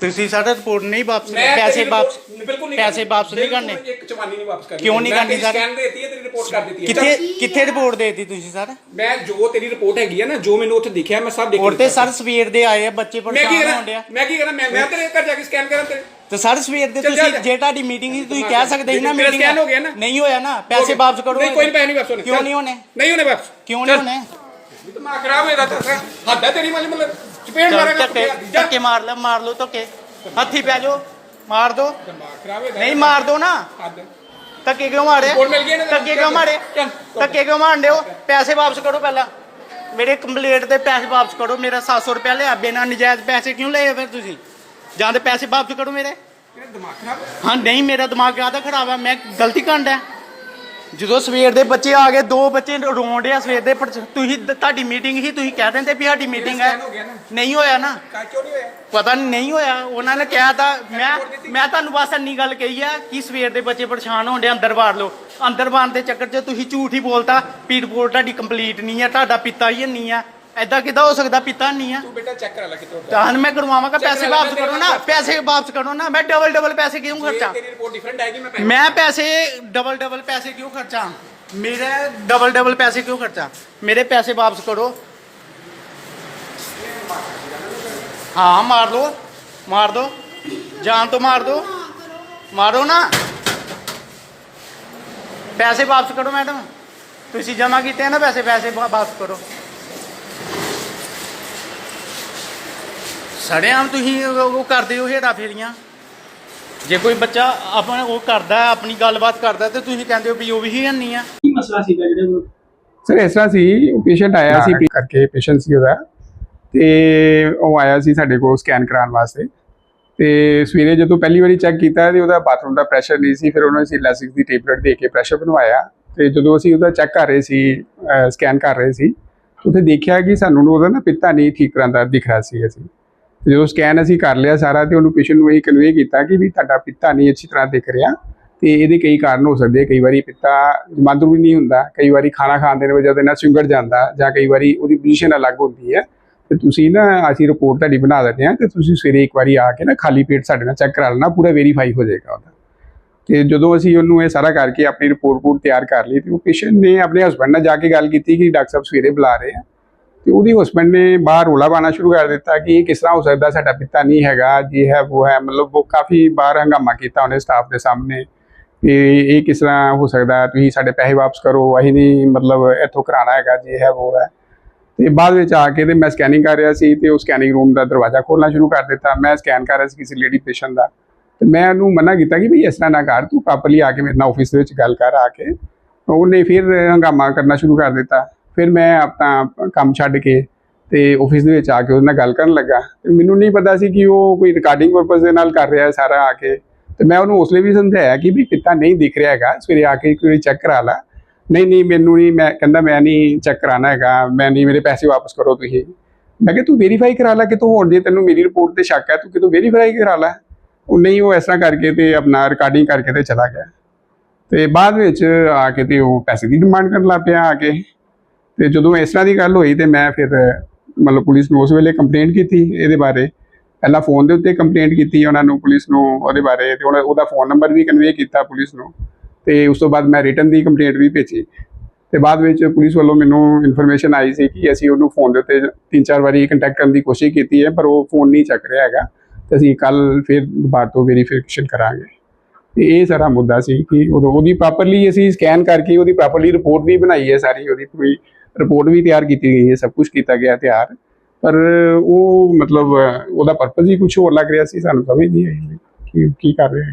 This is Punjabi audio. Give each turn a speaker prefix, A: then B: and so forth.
A: ਤੁਸੀਂ ਸਾਡਾ ਰਿਪੋਰਟ ਨਹੀਂ ਵਾਪਸ
B: ਮੈਂ
A: ਪੈਸੇ
B: ਤੇਰੀ
A: ਵਾਪਸ
B: report- ਬਿਲਕੁਲ ਨਹੀਂ
A: ਪੈਸੇ
B: ਕਰਨੀ।
A: ਵਾਪਸ ਨਹੀਂ
B: ਬਿਲਕੁਲ
A: ਕਰਨੇ
B: ਇੱਕ ਚਵਾਨੀ ਨਹੀਂ ਵਾਪਸ ਕਰਨੀ।
A: ਕਿਉਂ ਨਹੀਂ ਕਰਨੀ
B: ਮੈਂ
A: ਸਰ?
B: ਸਕੈਨ ਦੇਤੀ ਹੈ ਤੇਰੀ ਰਿਪੋਰਟ ਕਰ ਦਿੱਤੀ ਹੈ।
A: ਕਿੱਥੇ ਕਿੱਥੇ ਰਿਪੋਰਟ ਦੇਤੀ ਤੁਸੀਂ ਸਰ?
B: ਮੈਂ ਜੋ ਤੇਰੀ ਰਿਪੋਰਟ ਹੈਗੀ ਹੈ ਨਾ ਜੋ ਮੈਨੂੰ ਉੱਥੇ ਦਿਖਿਆ ਮੈਂ ਸਭ ਦੇਖ
A: ਹੋਰ ਤੇ ਸਰ ਸਵੇਰ ਦੇ ਆਏ ਆ ਬੱਚੇ
B: ਮੈਂ ਕੀ
A: ਪਰੇਸ਼ਾਨ
B: ਕਰਾਂ?
A: ਡਿਆ।
B: ਮੈਂ ਕੀ ਕਰਾਂ? ਮੈਂ ਮੈਂ ਤੇਰੇ ਘਰ ਜਾ ਕੇ ਸਕੈਨ ਕਰਾਂ ਤੇਰੇ
A: ਤੇ ਸਰ ਸਵੇਰ ਦੇ
B: ਚੱਲ
A: ਤੁਸੀਂ
B: ਜਾ।
A: ਜੇ ਤੁਹਾਡੀ ਮੀਟਿੰਗ ਸੀ ਤੁਸੀਂ ਕਹਿ ਸਕਦੇ ਸੀ ਨਾ ਮੀਟਿੰਗ
B: scan ਹੋ ਗਿਆ ਨਾ?
A: ਨਹੀਂ ਹੋਇਆ ਨਾ। ਪੈਸੇ ਵਾਪਸ ਕਰੋ।
B: ਨਹੀਂ ਕੋਈ ਨਹੀਂ ਪੈਸੇ ਨਹੀਂ ਵਾਪਸ ਹੋਣੇ।
A: ਕਿਉਂ
B: ਚੱਲ।
A: ਨਹੀਂ ਹੋਣੇ?
B: ਨਹੀਂ ਹੋਣੇ ਵਾਪਸ।
A: ਕਿਉਂ ਨਹੀਂ
B: ਚੱਲ।
A: ਹੋਣੇ?
B: ਦਿਮਾਗ ਖਰਾਬ ਹੋਇਆ ਤਾਂ ਹੱਦ ਤੇਰੀ ਮਤਲਬ ਮਤਲਬ ਚਪੇੜ ਮਾਰਾਂਗਾ
A: ਧੱਕੇ ਧੱਕੇ ਮਾਰ ਲੈ ਮਾਰ ਲਓ ਧੱਕੇ। ਹੱਥੀ ਪੈ ਜਾਓ ਮਾਰ ਦੋ।
B: ਦਿਮਾਗ ਖਰਾਬ ਹੋਇਆ
A: ਨਹੀਂ ਮਾਰ ਦੋ ਨਾ।
B: ਹੱਦ।
A: ਧੱਕੇ ਕਿਉਂ ਮਾਰੇ?
B: ਰਿਪੋਰਟ ਮਿਲ ਗਈ ਨਾ
A: ਧੱਕੇ ਕਿਉਂ ਮਾਰੇ?
B: ਚੱਲ।
A: ਧੱਕੇ ਕਿਉਂ ਮਾਰਦੇ ਹੋ? ਪੈਸੇ ਵਾਪਸ ਕਰੋ ਪਹਿਲਾਂ। ਮੇਰੇ ਕੰਪਲੀਟ ਦੇ ਪੈਸੇ ਵਾਪਸ ਕਰੋ ਮੇਰਾ 700 ਰੁਪਏ ਲਿਆ ਬਿਨਾਂ ਨਜਾਇਜ਼ ਪੈਸੇ ਕਿਉਂ ਲਏ ਫਿਰ ਤੁਸੀਂ? ਜਾਂ ਤੇ ਪੈਸੇ ਵਾਪਸ ਕਰੋ ਮੇਰੇ।
B: ਤੇਰਾ ਦਿਮਾਗ ਖਰਾਬ ਹੈ।
A: ਨਹੀਂ ਮੇਰਾ ਦਿਮਾਗ ਕਾਹਦਾ ਖਰਾਬ ਹੈ ਮੈਂ ਗਲਤੀ ਕਰਦਾ ਜਦੋਂ ਸਵੇਰ ਦੇ ਬੱਚੇ ਆ ਗਏ ਦੋ ਬੱਚੇ ਰੋਣ ਡਿਆ ਸਵੇਰ ਦੇ ਪਰ ਤੁਸੀਂ ਤੁਹਾਡੀ ਮੀਟਿੰਗ ਹੀ ਤੁਸੀਂ ਕਹਿ ਦਿੰਦੇ ਵੀ ਸਾਡੀ ਮੀਟਿੰਗ ਹੈ।
B: ਹੋ।
A: ਨਹੀਂ ਹੋਇਆ ਨਾ।
B: ਕਾ ਕਿਉਂ ਨਹੀਂ ਹੋਇਆ?
A: ਪਤਾ ਨਹੀਂ ਨਹੀਂ ਹੋਇਆ। ਉਹਨਾਂ ਨੇ ਕਿਹਾ ਤਾਂ ਮੈਂ ਮੈਂ ਤੁਹਾਨੂੰ ਬਸ ਇੰਨੀ ਗੱਲ ਕਹੀ ਆ ਕਿ ਸਵੇਰ ਦੇ ਬੱਚੇ ਪਰੇਸ਼ਾਨ ਹੋਣ ਡੇ ਅੰਦਰ ਵਾੜ ਲਓ। ਅੰਦਰ ਵਾੜਨ ਦੇ ਚੱਕਰ 'ਚ ਤੁਸੀਂ ਝੂਠ ਹੀ ਬੋਲਤਾ ਵੀ ਰਿਪੋਰਟ ਤੁਹਾਡੀ ਕੰਪਲੀਟ ਨਹੀਂ ਆ ਤੁਹਾਡਾ ਪਿਤਾ ਹੀ ਨਹੀਂ ਆ। ਐਦਾਂ ਕਿਦਾਂ ਹੋ ਸਕਦਾ ਪਿਤਾ ਨਹੀਂ ਆ?
B: ਤੂੰ ਬੇਟਾ ਚੈੱਕ ਕਰਾ ਲੈ ਕਿਤੋਂ
A: ਤਾਂ ਮੈਂ ਕਰਵਾਵਾਂਗਾ
B: ਚੱਲ
A: ਪੈਸੇ
B: ਲੈ,
A: ਵਾਪਸ
B: ਮੈਂ
A: ਕਰੋ ਨਾ
B: ਤੇਰੇ
A: ਪੈਸੇ ਵਾਪਸ ਕਰੋ ਨਾ। ਮੈਂ ਡਬਲ ਡਬਲ ਪੈਸੇ ਕਿਉਂ ਖਰਚਾ?
B: ਤੇਰੀ ਰਿਪੋਰਟ ਡਿਫਰੈਂਟ ਆਏਗੀ ਮੈਂ ਪੈਸੇ
A: ਮੈਂ ਪੈਸੇ ਡਬਲ ਡਬਲ ਪੈਸੇ ਕਿਉਂ ਖਰਚਾ? ਮੇਰੇ ਡਬਲ ਡਬਲ ਪੈਸੇ ਕਿਉਂ ਖਰਚਾ? ਮੇਰੇ ਪੈਸੇ ਵਾਪਸ ਕਰੋ। ਹਾਂ ਮਾਰ ਦੋ ਮਾਰ ਦੋ। ਜਾਨ ਤੋਂ ਮਾਰ ਦੋ। ਮਾਰੋ ਨਾ। ਪੈਸੇ ਵਾਪਸ ਕਰੋ ਮੈਡਮ। ਤੁਸੀਂ ਜਮਾ ਕੀਤੇ ਆ ਨਾ ਪੈਸੇ ਪੈਸੇ ਵਾ- ਵਾਪਸ ਕਰੋ ਸੜਿਆਮ ਤੁਸੀਂ ਉਹ ਉਹ ਕਰਦੇ ਹੋ ਹੇਰਾ ਫੇਰੀਆਂ? ਜੇ ਕੋਈ ਬੱਚਾ ਆਪਣਾ ਉਹ ਕਰਦਾ ਹੈ, ਆਪਣੀ ਗੱਲਬਾਤ ਕਰਦਾ ਤੇ ਤੁਸੀਂ ਕਹਿੰਦੇ ਹੋ ਵੀ ਉਹ ਵੀ ਹੀ ਨਹੀਂ ਆ।
C: ਕੀ ਮਸਲਾ ਸੀਗਾ ਜਿਹੜੇ
D: ਸਰ ਇਸ ਤਰ੍ਹਾਂ ਸੀ ਉਹ ਪੇਸ਼ੈਂਟ ਆਇਆ ਸੀ ਕਰਕੇ ਪੇਸ਼ੈਂਟ ਸੀ ਉਹਦਾ। ਤੇ ਉਹ ਆਇਆ ਸੀ ਸਾਡੇ ਕੋਲ ਸਕੈਨ ਕਰਾਉਣ ਵਾਸਤੇ। ਤੇ ਸਵੇਰੇ ਜਦੋਂ ਪਹਿਲੀ ਵਾਰੀ ਚੈੱਕ ਕੀਤਾ ਤੇ ਉਹਦਾ ਬਾਥਰੂਮ ਦਾ ਪ੍ਰੈਸ਼ਰ ਨਹੀਂ ਸੀ ਫਿਰ ਉਹਨਾਂ ਨੇ ਸੀ ਲੈਸਿਕ ਦੀ ਟੇਬਲੇਟ ਦੇ ਕੇ ਪ੍ਰੈਸ਼ਰ ਬਣਵਾਇਆ। ਤੇ ਜਦੋਂ ਅਸੀਂ ਉਹਦਾ ਚੈੱਕ ਕਰ ਰਹੇ ਸੀ ਸਕੈਨ ਕਰ ਰਹੇ ਸੀ ਉੱਥੇ ਦੇਖਿਆ ਕਿ ਸਾਨੂੰ ਉਹਦਾ ਨਾ ਪਿੱਤਾ ਨਹੀਂ ਠੀਕ ਤਰ੍ਹਾਂ ਦਾ ਦਿਖ ਰਿਹਾ ਸੀ ਅਸੀਂ। ਜਦੋਂ ਸਕੈਨ ਅਸੀਂ ਕਰ ਲਿਆ ਸਾਰਾ ਤੇ ਉਹਨੂੰ ਪੇਸ਼ੈਂਟ ਨੂੰ ਇਹ ਕਨਵੇ ਕੀਤਾ ਕਿ ਵੀ ਤੁਹਾਡਾ ਪਿੱਤਾ ਨਹੀਂ ਅੱਛੀ ਤਰ੍ਹਾਂ ਦਿਖ ਰਿਹਾ ਤੇ ਇਹਦੇ ਕਈ ਕਾਰਨ ਹੋ ਸਕਦੇ ਕਈ ਵਾਰੀ ਪਿੱਤਾ ਜਮਾਂਦਰੂ ਵੀ ਨਹੀਂ ਹੁੰਦਾ, ਕਈ ਵਾਰੀ ਖਾਣਾ ਖਾਣ ਦੇ ਵਜ੍ਹਾ ਦੇ ਨਾਲ ਸਿੰਗੜ ਜਾਂਦਾ ਜਾਂ ਕਈ ਵਾਰੀ ਉਹਦੀ ਪੋਜੀਸ਼ਨ ਅਲੱਗ ਹੁੰਦੀ ਹੈ। ਤੇ ਤੁਸੀਂ ਨਾ ਅਸੀਂ ਰਿਪੋਰਟ ਤੁਹਾਡੀ ਬਣਾ ਦਿੰਦੇ ਹਾਂ ਤੇ ਤੁਸੀਂ ਸਵੇਰੇ ਇੱਕ ਵਾਰੀ ਆ ਕੇ ਨਾ ਖਾਲੀ ਪੇਟ ਸਾਡੇ ਨਾਲ ਚੈੱਕ ਕਰਾ ਲੈਣਾ, ਪੂਰਾ ਵੈਰੀਫਾਈ ਹੋ ਜਾਏਗਾ ਉਹਦਾ। ਤੇ ਜਦੋਂ ਅਸੀਂ ਉਹਨੂੰ ਇਹ ਸਾਰਾ ਕਰਕੇ ਆਪਣੀ ਰਿਪੋਰਟ ਰਿਪੋਰਟ ਤਿਆਰ ਕਰ ਲਈ ਤੇ ਉਹ ਪੇਸ਼ੈਂਟ ਨੇ ਆਪਣੇ ਹਸਬੰਡ ਨਾਲ ਜਾ ਕੇ ਗੱਲ ਕੀਤੀ ਕਿ ਡਾਕਟਰ ਸਾਹਿਬ ਸਵੇਰੇ ਬੁਲਾ ਰਹੇ ਆ। ਤੇ ਉਹਦੀ ਹਸਬੰਡ ਨੇ ਬਾਹਰ ਰੋਲਾ ਪਾਣਾ ਸ਼ੁਰੂ ਕਰ ਦਿੱਤਾ ਕਿ ਇਹ ਕਿਸ ਤਰ੍ਹਾਂ ਹੋ ਸਕਦਾ ਸਾਡਾ ਪਿਤਾ ਨਹੀਂ ਹੈਗਾ, ਜੀ ਹੈ ਉਹ ਹੈ, ਮਤਲਬ ਉਹ ਕਾਫੀ ਬਾਹਰ ਹੰਗਾਮਾ ਕੀਤਾ ਉਹਨੇ ਸਟਾਫ ਦੇ ਸਾਹਮਣੇ ਕਿ ਇਹ ਕਿਸ ਤਰ੍ਹਾਂ ਹੋ ਸਕਦਾ, ਤੁਸੀਂ ਸਾਡੇ ਪੈਸੇ ਵਾਪਸ ਕਰੋ, ਅਸੀਂ ਨਹੀਂ ਮਤਲਬ ਇੱਥੋਂ ਕਰਾਣਾ ਹੈਗਾ, ਜੀ ਹੈ ਉਹ ਹੈ। ਤੇ ਬਾਅਦ ਵਿੱਚ ਆ ਕੇ ਤੇ ਮੈਂ ਸਕੈਨਿੰਗ ਕਰ ਰਿਹਾ ਸੀ ਤੇ ਉਹ ਸਕੈਨਿੰਗ ਰੂਮ ਦਾ ਦਰਵਾਜ਼ਾ ਖੋਲਣਾ ਸ਼ੁਰੂ ਕਰ ਦਿੱਤਾ। ਮੈਂ ਸਕੈਨ ਕਰ ਰਿਹਾ ਸੀ ਕਿਸੇ ਲੇਡੀ ਪੇਸ਼ੈਂਟ ਦਾ। ਤੇ ਮੈਂ ਉਹਨੂੰ ਮਨਾ ਕੀਤਾ ਕਿ ਵੀ ਇਸ ਤਰ੍ਹਾਂ ਨਾ ਕਰ, ਤੂੰ ਪ੍ਰੋਪਰਲੀ ਆ ਕੇ ਮੇਰੇ ਨਾਲ ਆਫਿਸ ਦੇ ਵਿੱਚ ਗੱਲ ਕਰ ਆ ਕੇ। ਉਹਨੇ ਫਿਰ ਹੰਗਾਮਾ ਕਰਨਾ ਸ਼ੁਰੂ ਕਰ ਦਿੱਤਾ। ਫਿਰ ਮੈਂ ਆਪਣਾ ਕੰਮ ਛੱਡ ਕੇ ਤੇ ਆਫਿਸ ਦੇ ਵਿੱਚ ਆ ਕੇ ਉਹਦੇ ਨਾਲ ਗੱਲ ਕਰਨ ਲੱਗਾ। ਤੇ ਮੈਨੂੰ ਨਹੀਂ ਪਤਾ ਸੀ ਕਿ ਉਹ ਕੋਈ ਰਿਕਾਰਡਿੰਗ ਪਰਪਸ ਦੇ ਨਾਲ ਕਰ ਰਿਹਾ ਹੈ ਸਾਰਾ ਆ ਕੇ। ਤੇ ਮੈਂ ਉਹਨੂੰ ਉਸ ਵੀ ਸਮਝਾਇਆ ਕਿ ਵੀ ਪਿੱਤਾ ਨਹੀਂ ਦਿਖ ਰਿਹਾ ਹੈਗਾ, ਸਵੇਰੇ ਆ ਕੇ ਇੱਕ ਵਾਰੀ ਚੈੱਕ ਕਰਾ ਲਾ। ਨਹੀਂ ਨਹੀਂ, ਮੈਨੂੰ ਨਹੀਂ, ਮੈਂ ਕਹਿੰਦਾ ਮੈਂ ਨਹੀਂ ਚੈੱਕ ਕਰਾਣਾ ਹੈਗਾ, ਮੈਂ ਨਹੀਂ, ਮੇਰੇ ਪੈਸੇ ਵਾਪਸ ਕਰੋ ਤੁਸੀਂ। ਮੈਂ ਕਿਹਾ, ਤੂੰ ਵੈਰੀਫਾਈ ਕਰਾ ਲੈ ਕਿਤੋਂ ਹੋਰ ਜੇ ਤੈਨੂੰ ਮੇਰੀ ਰਿਪੋਰਟ ਤੇ ਸ਼ੱਕ ਹੈ, ਤੂੰ ਕਿਤੋਂ ਵੈਰੀਫਾਈ ਕਰਾ ਲੈ? ਉਹ ਨਹੀਂ, ਉਹ ਇਸ ਤਰ੍ਹਾਂ ਕਰਕੇ ਤੇ ਆਪਣਾ ਰਿਕਾਰਡਿੰਗ ਕਰਕੇ ਤੇ ਚਲਾ ਗਿਆ। ਤੇ ਬਾਅਦ ਵਿੱਚ ਆ ਕੇ ਤੇ ਉਹ ਪੈਸੇ ਦੀ ਡਿਮਾਂਡ ਕਰਨ ਲੱਗ ਪਿਆ ਆ ਕੇ। ਤੇ ਜਦੋਂ ਇਸ ਤਰ੍ਹਾਂ ਦੀ ਗੱਲ ਹੋਈ ਤੇ ਮੈਂ ਫਿਰ, ਮਤਲਬ ਪੁਲਿਸ ਨੂੰ ਉਸ ਵੇਲੇ ਕੰਪਲੇਂਟ ਕੀਤੀ ਇਹਦੇ ਬਾਰੇ। ਪਹਿਲਾਂ ਫੋਨ ਦੇ ਉੱਤੇ ਕੰਪਲੇਂਟ ਕੀਤੀ ਉਹਨਾਂ ਨੂੰ, ਪੁਲਿਸ ਨੂੰ ਉਹਦੇ ਬਾਰੇ ਤੇ ਉਹਦਾ- ਫੋਨ ਨੰਬਰ ਵੀ ਕਨਵੇ ਕੀਤਾ ਪੁਲਿਸ ਨੂੰ। ਤੇ ਉਸ ਤੋਂ ਬਾਅਦ ਮੈਂ ਰਿਟਨ ਦੀ ਕੰਪਲੇਂਟ ਵੀ ਭੇਜੀ। ਤੇ ਬਾਅਦ ਵਿੱਚ ਪੁਲਿਸ ਵੱਲੋਂ ਮੈਨੂੰ ਇਨਫੋਰਮੇਸ਼ਨ ਆਈ ਸੀ ਕਿ ਅਸੀਂ ਉਹਨੂੰ ਫੋਨ ਦੇ ਉੱਤੇ ਤਿੰਨ ਚਾਰ ਵਾਰੀ ਕੰਟੈਕਟ ਕਰਨ ਦੀ ਕੋਸ਼ਿਸ਼ ਕੀਤੀ ਹੈ, ਪਰ ਉਹ ਫੋਨ ਨਹੀਂ ਚੱਕ ਰਿਹਾ ਹੈਗਾ। ਤੇ ਅਸੀਂ ਕੱਲ ਫਿਰ ਦੁਬਾਰਾ ਤੋਂ ਵੈਰੀਫਿਕੇਸ਼ਨ ਕਰਾਂਗੇ। ਤੇ ਇਹ ਸਾਰਾ ਮੁੱਦਾ ਸੀ ਕਿ ਉਦੋਂ ਉਹਦੀ ਪ੍ਰੋਪਰਲੀ ਅਸੀਂ ਸਕੈਨ ਕਰਕੇ ਉਹਦੀ ਪ੍ਰੋਪਰਲੀ ਰਿਪੋਰਟ ਵੀ ਬਣਾਈ ਹੈ ਸਾਰੀ, ਉਹਦੀ ਪੂਰੀ ਰਿਪੋਰਟ ਵੀ ਤਿਆਰ ਕੀਤੀ ਗਈ ਹੈ, ਸਭ ਕੁਝ ਕੀਤਾ ਗਿਆ ਤਿਆਰ। ਪਰ ਉਹ ਮਤਲਬ, ਉਹਦਾ ਪਰਪਸ ਹੀ ਕੁਝ ਹੋਰ ਲੱਗ ਰਿਹਾ ਸੀ, ਸਾਨੂੰ ਸਮਝ ਨਹੀਂ ਆਈ ਕਿ ਕੀ ਕਰ ਰਿਹਾ ਹੈ।